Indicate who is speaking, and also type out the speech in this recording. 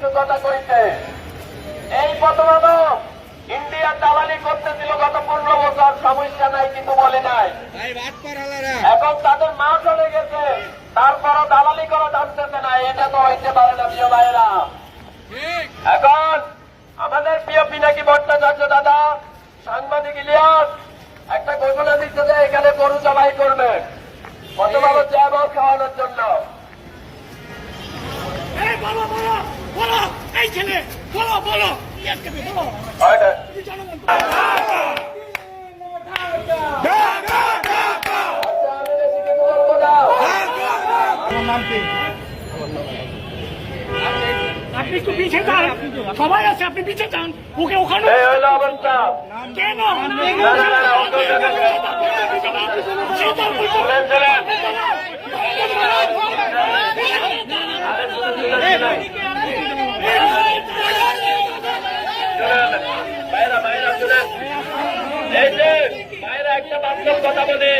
Speaker 1: হিংসুকতা করিতে এই প্রথম ইন্ডিয়া দালালি করতেছিল গত পনেরো বছর সমস্যা নাই কিন্তু বলে নাই। এখন তাদের মা চলে গেছে তারপরও দালালি করা জানতেছে না এটা তো হইতে পারে না প্রিয় ভাইরা এখন আমাদের প্রিয় পিনাকি ভট্টাচার্য দাদা সাংবাদিক ইলিয়াস একটা ঘোষণা দিচ্ছে যে এখানে গরু জবাই করবে। প্রথমত জ্যাব খাওয়ানোর জন্য।
Speaker 2: এই ছেলে বলো বলো। আপনি একটু পিছিয়ে যান। সবাই আছে আপনি পিছিয়ে যান। ওকে ওখানে কেন? না,
Speaker 1: না, এই যে বাইরে একটা বাস্তব কথা বলি।